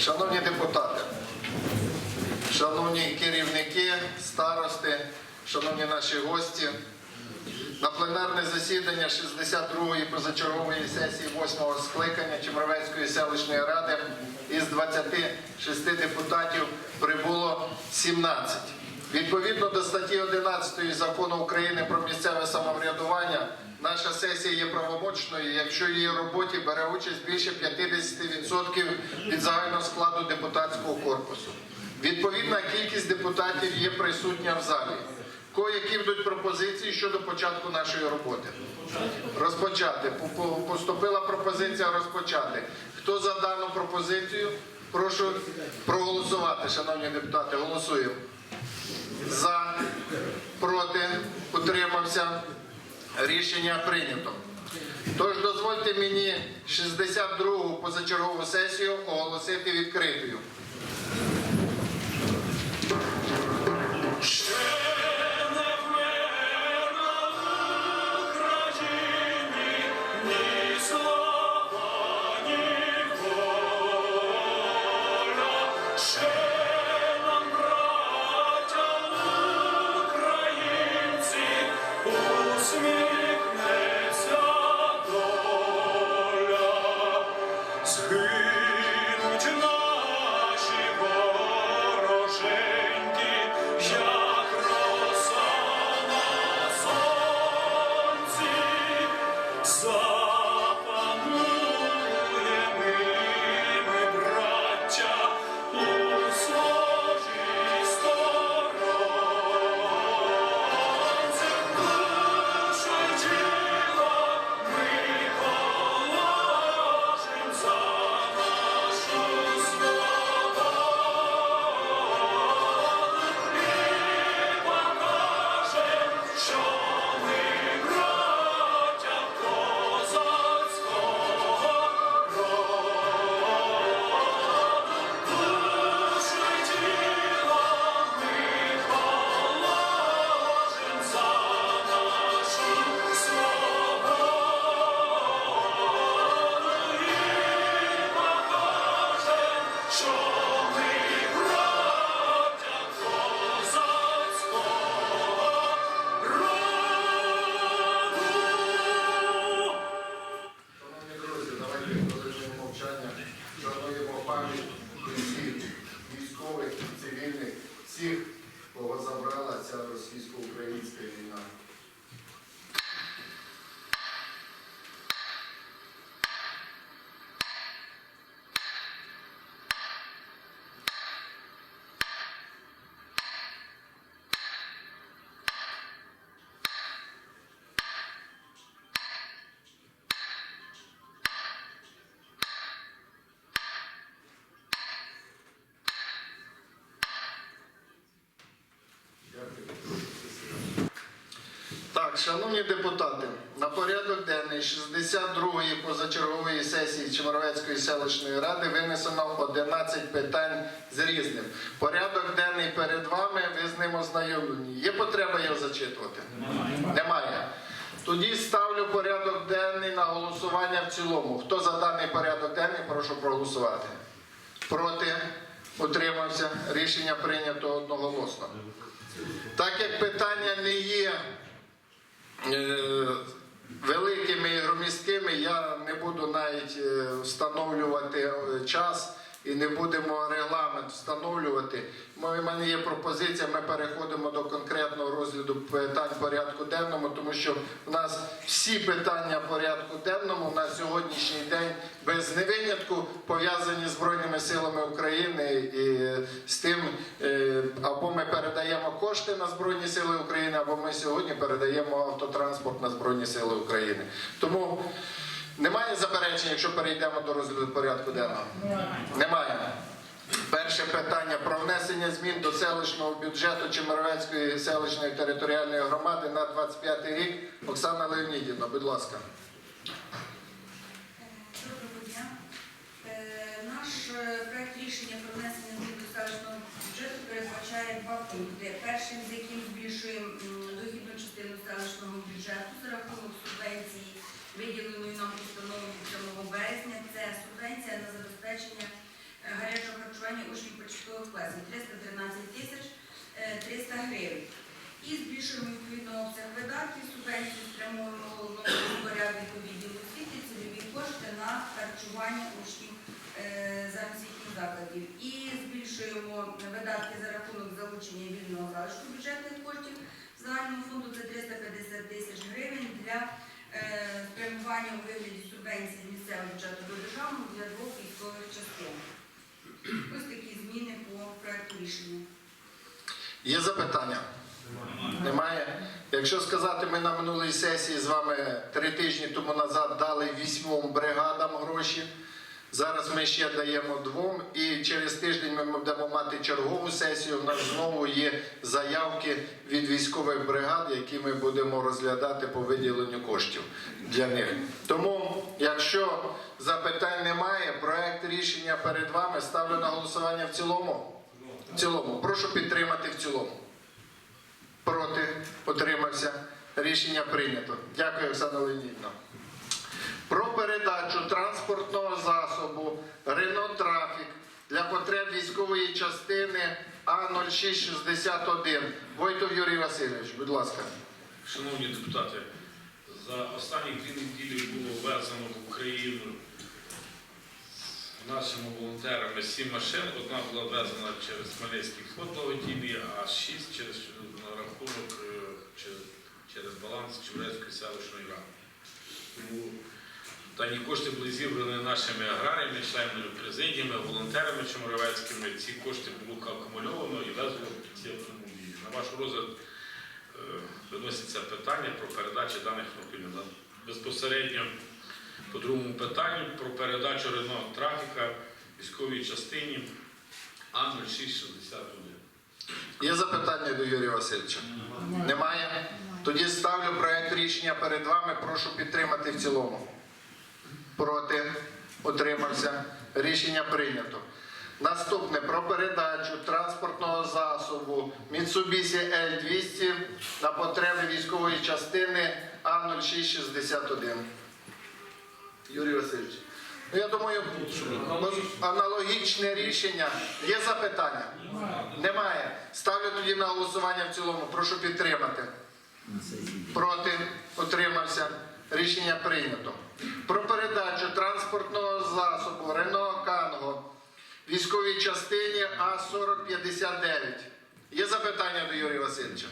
Шановні депутати, шановні керівники, старости, шановні наші гості, на пленарне засідання 62-ї позачергової сесії 8-го скликання Чемеровецької селищної ради із 26 депутатів прибуло 17. Відповідно до статті 11 Закону України про місцеве самоврядування, наша сесія є правомочною, якщо в її роботі бере участь більше 50% від загального складу депутатського корпусу. Відповідна кількість депутатів є присутня в залі. Кого які будуть пропозиції щодо початку нашої роботи? Розпочати. По- по- Поступила пропозиція розпочати. Хто за дану пропозицію? Прошу проголосувати, шановні депутати. Голосуємо. За, проти, утримався. Рішення прийнято. Тож дозвольте мені 62-гу позачергову сесію оголосити відкритою. Всіх військових цивільних, всіх, кого забрала ця російсько-українська війна. Депутати, на порядок денний 62-ї позачергової сесії Чемеровецької селищної ради винесено 11 питань з різним. Порядок денний перед вами, ви з ним ознайомлені. Є потреба його зачитувати? Немає. Тоді ставлю порядок денний на голосування в цілому. Хто за даний порядок денний, прошу проголосувати. Проти? Утримався. Рішення прийнято одноголосно. Так як питання не є великими і громісткими, я не буду навіть е, встановлювати е, час і не будемо регламент встановлювати. У мене є пропозиція, ми переходимо до конкретного розгляду питань порядку денному, тому що в нас всі питання порядку денному на сьогоднішній день без невинятку пов'язані з Збройними силами України і е, з тим, е, або ми передаємо кошти на Збройні Сили України, або ми сьогодні передаємо автотранспорт на Збройні Сили України. Тому немає заперечень, якщо перейдемо до розгляду порядку денного? Немає. Перше питання про внесення змін до селищного бюджету Чемеровецької селищної територіальної громади на 25 рік. Оксана Леонідівна, будь ласка. Доброго дня. Е, Наш е, проект рішення про внесення змін до селищного бюджету передбачає два пункти. Першим, з яким збільшуємо дохідну частину селищного бюджету це субвенція на забезпечення е, гарячого харчування учнів початкових класів 313 тисяч е, 300 гривень. І збільшуємо відповідно обсяг видатків, субвенцію спрямовуємо головному порядку відділу освіти, цільові кошти на харчування учнів е, замість закладів. І збільшуємо видатки за рахунок залучення вільного залишку бюджетних коштів загального фонду це 350 тисяч гривень для спрямування у вигляді субвенції місцевого бюджету до державного для двох військових частин. Ось такі зміни по проекту рішення. Є запитання? Немає. Якщо сказати, ми на минулій сесії з вами три тижні тому назад дали вісьмом бригадам гроші. Зараз ми ще даємо двом, і через тиждень ми будемо мати чергову сесію. У нас знову є заявки від військових бригад, які ми будемо розглядати по виділенню коштів для них. Тому, якщо запитань немає, проект рішення перед вами ставлю на голосування в цілому. В цілому, прошу підтримати в цілому. Проти, утримався. Рішення прийнято. Дякую, Оксана Леонідівна. Про передачу транспортного засобу Рено Трафік для потреб військової частини А0661. Войтов Юрій Васильович, будь ласка. Шановні депутати, за останні дві неділі було ввезено в Україну нашими волонтерами сім машин. Одна була ввезена через Хмельницький фонд благодійний, а шість через на рахунок е, через, через баланс Чебурецької селищної ради. Тому дані кошти були зібрані нашими аграріями, членами президіями, волонтерами чемеровецькими. Ці кошти було акумульовано і везено ці автомобілі. На ваш розгляд е, виноситься питання про передачу даних автомобілів. Безпосередньо по другому питанню про передачу Рено трафіка військовій частині А0661. Є запитання до Юрія Васильовича? Немає? Тоді ставлю проект рішення перед вами. Прошу підтримати в цілому. Проти, утримався. Рішення прийнято. Наступне про передачу транспортного засобу Mitsubishi L200 на потреби військової частини А0661. Юрій Васильович. Ну, я думаю, аналогічне рішення. Є запитання? Немає. Ставлю тоді на голосування в цілому. Прошу підтримати. Проти, утримався. Рішення прийнято. Про передачу транспортного засобу Рено Канго військовій частині А4059. Є запитання до Юрія Васильовича?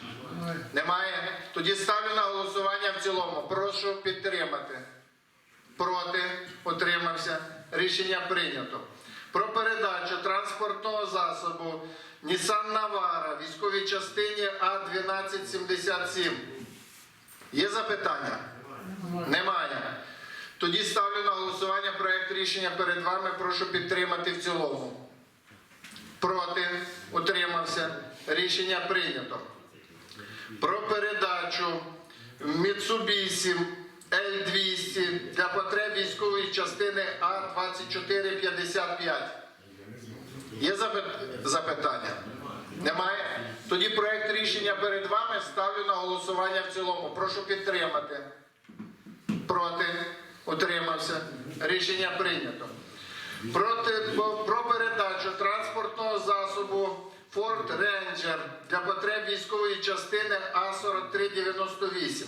Немає. Тоді ставлю на голосування в цілому. Прошу підтримати. Проти, утримався. Рішення прийнято. Про передачу транспортного засобу Nissan Navara військовій частині А1277. Є запитання? Немає. Тоді ставлю на голосування проект рішення перед вами. Прошу підтримати в цілому. Проти, утримався. Рішення прийнято. Про передачу Mitsubishi L200 для потреб військової частини А2455. Є запитання? Немає? Тоді проект рішення перед вами ставлю на голосування в цілому. Прошу підтримати. Проти? Утримався. Рішення прийнято. Проти, про передачу транспортного засобу Ford Ranger для потреб військової частини А4398.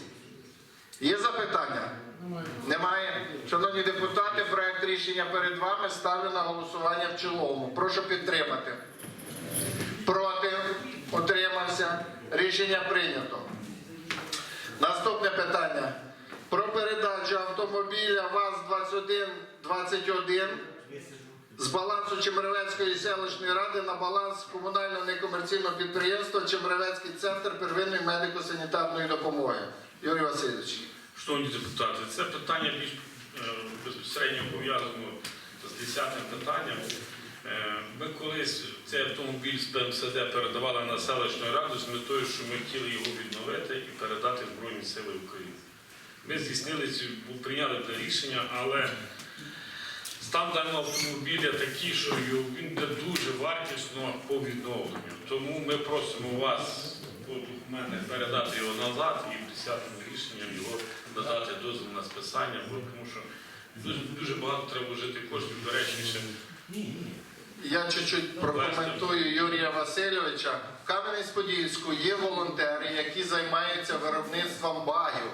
Є запитання? Немає. Шановні депутати, проект рішення перед вами ставлю на голосування в цілому. Прошу підтримати. Проти? Утримався. Рішення прийнято. Наступне питання. Про передачу автомобіля ВАЗ-2121 з балансу Чемеровецької селищної ради на баланс комунального некомерційного підприємства Чемеровецький центр первинної медико-санітарної допомоги. Юрій Васильович. Шановні депутати, це питання більш е, безпосередньо пов'язано з 10 питанням. Е, Ми колись цей автомобіль з ПМСД передавали на селищну раду з метою, що ми хотіли його відновити і передати Збройні Сили України. Ми здійснили прийняли це рішення, але стан даного автомобіля такий, що він буде дуже вартісно по відновленню. Тому ми просимо вас документах передати його назад і присядним рішенням його надати дозвіл на списання, бо тому що дуже, дуже багато треба вжити коштів, до речі, Я чуть-чуть прокоментую Юрія Васильовича. В Кам'янець-Подільську є волонтери, які займаються виробництвом багів.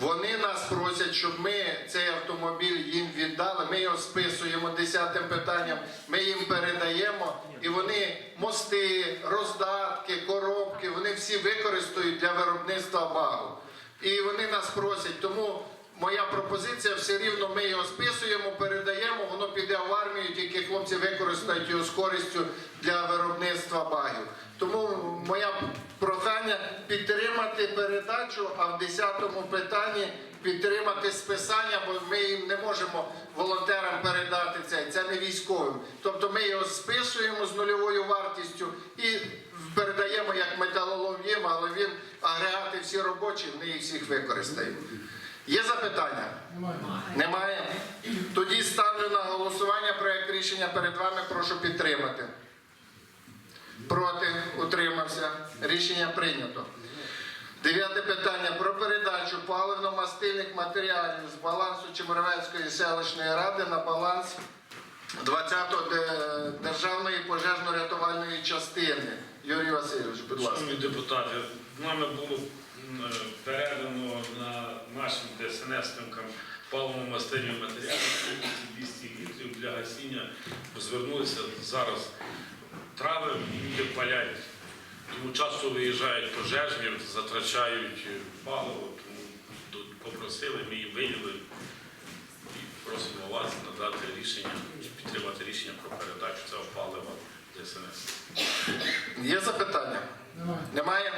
Вони нас просять, щоб ми цей автомобіль їм віддали. Ми його списуємо десятим питанням, ми їм передаємо, і вони мости, роздатки, коробки, вони всі використають для виробництва багу. І вони нас просять, тому моя пропозиція все рівно ми його списуємо, передаємо, воно піде в армію, тільки хлопці використають його з користю для виробництва багів. Тому моя прохання підтримати передачу, а в 10-му питанні підтримати списання, бо ми їм не можемо волонтерам передати це. Це не військовим. Тобто ми його списуємо з нульовою вартістю і передаємо як металолом але він агрегати всі робочі, ми їх всіх використаємо. Є запитання? Немає. Тоді ставлю на голосування проект рішення перед вами. Прошу підтримати. Проти, утримався. Рішення прийнято. Дев'яте питання про передачу паливно-мастильних матеріалів з балансу Чемеровецької селищної ради на баланс 20-го державної пожежно-рятувальної частини. Юрій Васильович, будь ласка. Шановні депутати, нами було передано на нашим ДСНСникам паливно-мастильні матеріали 200 літрів для гасіння. Звернулися зараз трави, люди палять. Тому часто виїжджають пожежні, затрачають паливо, тому тут попросили, ми їм виділили і просимо вас надати рішення, підтримати рішення про передачу цього палива ДСНС. Є запитання? Немає.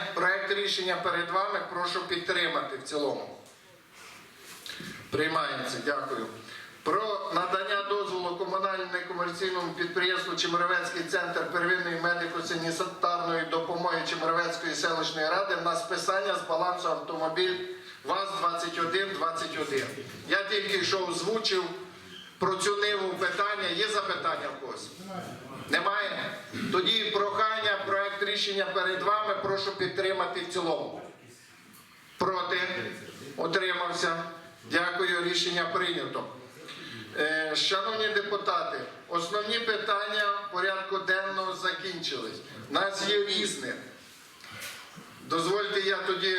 Проект рішення перед вами. Прошу підтримати в цілому. Приймається. Дякую. Про надання дозволу комунальному комерційному підприємству Чемеровецький центр первинної медико-санітарної допомоги Чемеровецької селищної ради на списання з балансу автомобіль ВАЗ-2121. Я тільки що озвучив про цю ниву питання. Є запитання в когось? Немає? Тоді рішення перед вами. Прошу підтримати в цілому. Проти? отримався. Дякую, рішення прийнято. Е, Шановні депутати, основні питання порядку денного закінчились. У нас є різне. Дозвольте я тоді.